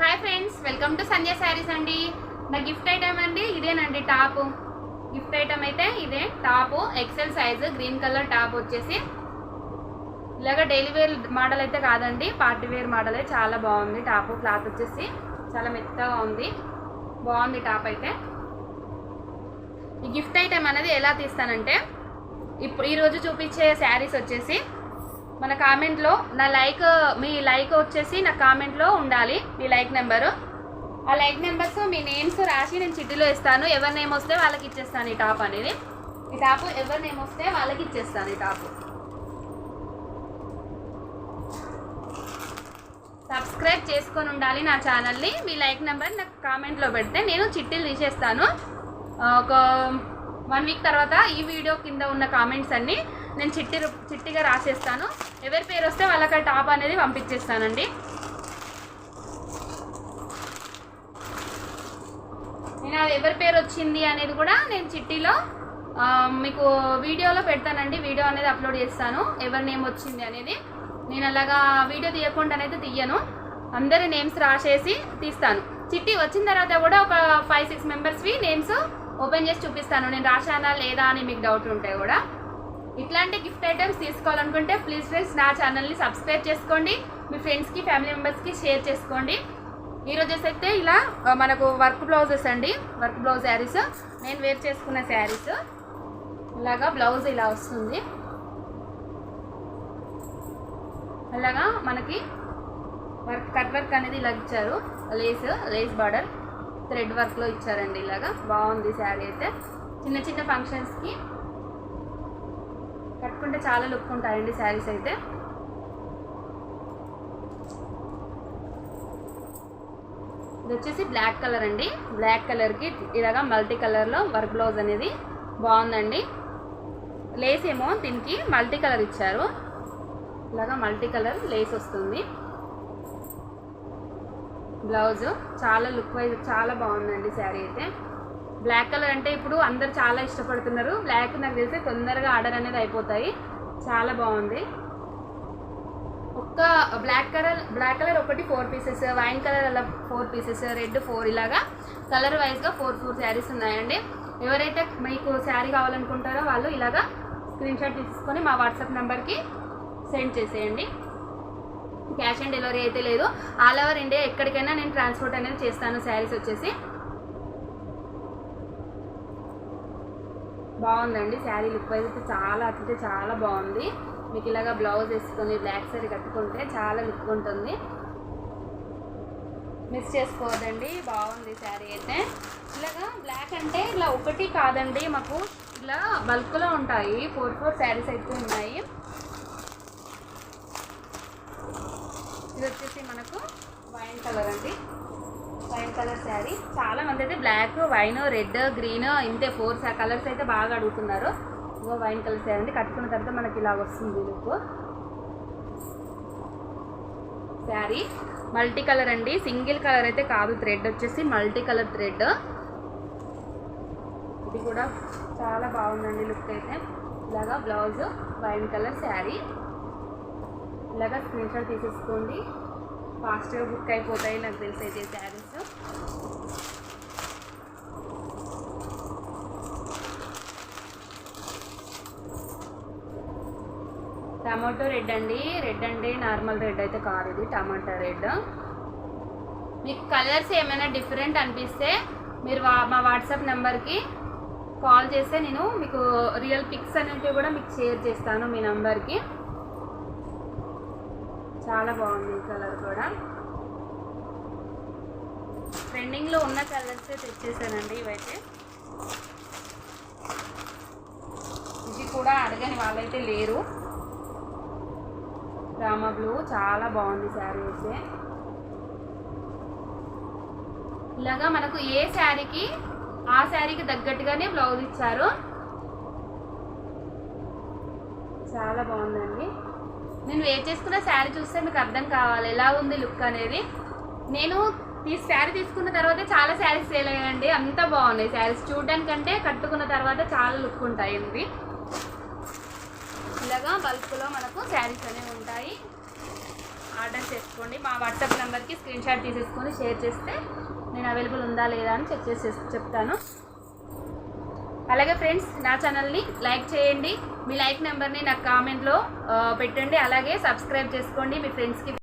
Hi friends welcome to Sanjay sarees అండి. నా gift item అండి ఇదేనండి టాప్. గిఫ్ట్ ఐటమ్ అయితే ఇదే top excel size green colour top వచ్చేసి. ఇలాగ డైలీ వేర్ మోడల్ అయితే కాదండి పార్టీ వేర్ మోడలే చాలా బాగుంది టాప్ క్లాత్ వచ్చేసి. చాలా మెత్తగా ఉంది బాగుంది టాప్ అయితే. ఈ గిఫ్ట్ ఐటమ్ అనేది ఎలా తీస్తానంటే ఇప్పుడు ఈరోజు చూపించే శారీస్ వచ్చేసి మన కామెంట్లో నా లైక్ మీ లైక్ వచ్చేసి నా కామెంట్లో ఉండాలి మీ లైక్ నెంబరు ఆ లైక్ నెంబర్స్ మీ నేమ్స్ రాసి నేను చిట్టిలో ఇస్తాను. ఎవరి నేమ్ వస్తే వాళ్ళకి ఇచ్చేస్తాను ఈ టాప్ అనేది. ఈ టాప్ ఎవరి నేమ్ వస్తే వాళ్ళకి ఇచ్చేస్తాను ఈ టాప్. సబ్స్క్రైబ్ చేసుకొని ఉండాలి నా ఛానల్ని మీ లైక్ నెంబర్ నాకు కామెంట్లో పెడితే నేను చిట్టీలు తీసేస్తాను. ఒక వన్ వీక్ తర్వాత ఈ వీడియో కింద ఉన్న కామెంట్స్ అన్నీ నేను చిట్టి చిట్టిగా రాసేస్తాను. ఎవరి పేరు వస్తే వాళ్ళకి ఆ టాప్ అనేది పంపించేస్తానండి. నేను అది ఎవరి పేరు వచ్చింది అనేది కూడా నేను చిట్టిలో మీకు వీడియోలో పెడతానండి. వీడియో అనేది అప్లోడ్ చేస్తాను. ఎవరి నేమ్ వచ్చింది అనేది. నేను అలాగా వీడియో తీయకుండా అయితే తీయను. అందరి నేమ్స్ రాసేసి తీస్తాను. చిట్టి వచ్చిన తర్వాత కూడా ఒక ఫైవ్ సిక్స్ మెంబర్స్వి నేమ్స్ ఓపెన్ చేసి చూపిస్తాను. నేను రాశానా లేదా అని మీకు డౌట్ ఉంటే కూడా. ఇట్లాంటి గిఫ్ట్ ఐటమ్స్ తీసుకోవాలనుకుంటే ప్లీజ్ ఫ్రెండ్స్ నా ఛానల్ని సబ్స్క్రైబ్ చేసుకోండి. మీ ఫ్రెండ్స్కి ఫ్యామిలీ మెంబర్స్కి షేర్ చేసుకోండి. ఈ రోజెస్ అయితే ఇలా మనకు వర్క్ బ్లౌజెస్ అండి. వర్క్ బ్లౌజ్ శారీస్ నేను వేర్ చేసుకున్న శారీస్ ఇలాగా బ్లౌజ్ ఇలా వస్తుంది. అలాగా మనకి వర్క్ కట్ వర్క్ అనేది ఇలా ఇచ్చారు. లేస్ లేస్ బార్డర్ థ్రెడ్ వర్క్లో ఇచ్చారండి ఇలాగా. బాగుంది శారీ అయితే. చిన్న చిన్న ఫంక్షన్స్కి కట్టుకుంటే చాలా లుక్ ఉంటాయండి శారీస్ అయితే. ఇది వచ్చేసి బ్లాక్ కలర్ అండి. బ్లాక్ కలర్కి ఇలాగా మల్టీ కలర్లో వర్క్ బ్లౌజ్ అనేది బాగుందండి. లేస్ ఏమో దీనికి మల్టీ కలర్ ఇచ్చారు. ఇలాగా మల్టీ కలర్ లేస్ వస్తుంది. బ్లౌజు చాలా లుక్ వైజ్ చాలా బాగుందండి శారీ అయితే. బ్లాక్ కలర్ అంటే ఇప్పుడు అందరు చాలా ఇష్టపడుతున్నారు. బ్లాక్ నాకు తెలిసి తొందరగా ఆర్డర్ అనేది అయిపోతాయి. చాలా బాగుంది. ఒక్క బ్లాక్ కలర్ బ్లాక్ కలర్ ఒకటి ఫోర్ పీసెస్ వైన్ కలర్ అలా ఫోర్ పీసెస్ రెడ్ ఫోర్ ఇలాగా. కలర్ వైజ్గా ఫోర్ ఫోర్ శారీస్ ఉన్నాయండి. ఎవరైతే మీకు శారీ కావాలనుకుంటారో వాళ్ళు ఇలాగా స్క్రీన్ షాట్ తీసుకొని మా వాట్సాప్ నెంబర్కి సెండ్ చేసేయండి. క్యాష్ ఆన్ డెలివరీ అయితే లేదు. ఆల్ ఓవర్ ఇండియా ఎక్కడికైనా నేను ట్రాన్స్పోర్ట్ అనేది చేస్తాను. శారీస్ వచ్చేసి. బాగుందండి. శారీ లుక్ వైజ్ అయితే చాలా అంటే చాలా బాగుంది. మీకు ఇలాగా బ్లౌజ్ వేసుకొని బ్లాక్ శారీ కట్టుకుంటే చాలా లుక్ ఉంటుంది. మిస్ చేసుకోవద్దండి. బాగుంది శారీ అయితే. ఇలాగా బ్లాక్ అంటే ఇలా ఒకటి కాదండి. మాకు ఇలా బల్క్లో ఉంటాయి. ఫోర్ ఫోర్ శారీస్ అయితే ఉన్నాయి. ఇది వచ్చేసి మనకు వైన్ కలర్ అండి. Wine colour saree. చాలా మంది అయితే బ్లాక్ వైన్ రెడ్ గ్రీన్ ఇంతే ఫోర్ కలర్స్ అయితే బాగా అడుగుతున్నారు. ఇంకో వైన్ కలర్ శారీ అండి. కట్టుకున్న తర్వాత మనకి ఇలా వస్తుంది లుక్ శారీ మల్టీ కలర్ అండి. సింగిల్ కలర్ అయితే కాదు థ్రెడ్ వచ్చేసి మల్టీ కలర్ థ్రెడ్ ఇది కూడా చాలా బాగుందండి లుక్ అయితే. ఇలాగా బ్లౌజ్ వైన్ కలర్ శారీ. ఇలాగా స్క్రీన్ షాట్ తీసేసుకోండి. ఫాస్ట్గా బుక్ అయిపోతాయి నాకు తెలిసి అయితే శారీస్. టమాటో రెడ్ అండి. రెడ్ అంటే నార్మల్ రెడ్ అయితే కాదు ఇది టమాటా రెడ్. మీకు కలర్స్ ఏమైనా డిఫరెంట్ అనిపిస్తే మీరు వా- మా వాట్సాప్ నెంబర్కి కాల్ చేస్తే నేను మీకు రియల్ పిక్స్ అనేవి కూడా మీకు షేర్ చేస్తాను మీ నెంబర్కి. చాలా బాగుంది ఈ కలర్ కూడా. ట్రెండింగ్లో ఉన్న కలర్స్ తెచ్చేసానండి ఇవైతే. ఇది కూడా అడగని వాళ్ళైతే లేరు. రామా బ్లూ చాలా బాగుంది శారీ అయితే. ఇలాగా మనకు ఏ శారీకి ఆ శారీకి తగ్గట్టుగానే బ్లౌజ్ ఇచ్చారు. చాలా బాగుందండి. నేను వేర్ చేసుకున్న శారీ చూస్తే మీకు అర్థం కావాలి. ఎలా ఉంది లుక్ అనేది. నేను ఈ శారీ తీసుకున్న తర్వాత చాలా శారీస్ సేల్ అయ్యాయండి. అంత బాగున్నాయి శారీస్ చూడడానికంటే కట్టుకున్న తర్వాత చాలా లుక్ ఉంటాయి ఇవి. ఇలాగా బల్క్లో మనకు శారీస్ అనేవి ఉంటాయి. ఆర్డర్ చేసుకోండి. మా వాట్సాప్ నెంబర్కి స్క్రీన్ షాట్ తీసేసుకొని షేర్ చేస్తే నేను అవైలబుల్ ఉందా లేదా అని చెక్ చేసి చెప్తాను. అలాగే ఫ్రెండ్స్ నా ఛానల్ని లైక్ చేయండి. మీ లైక్ నెంబర్ని నాకు కామెంట్లో పెట్టండి. అలాగే సబ్స్క్రైబ్ చేసుకోండి మీ ఫ్రెండ్స్కి.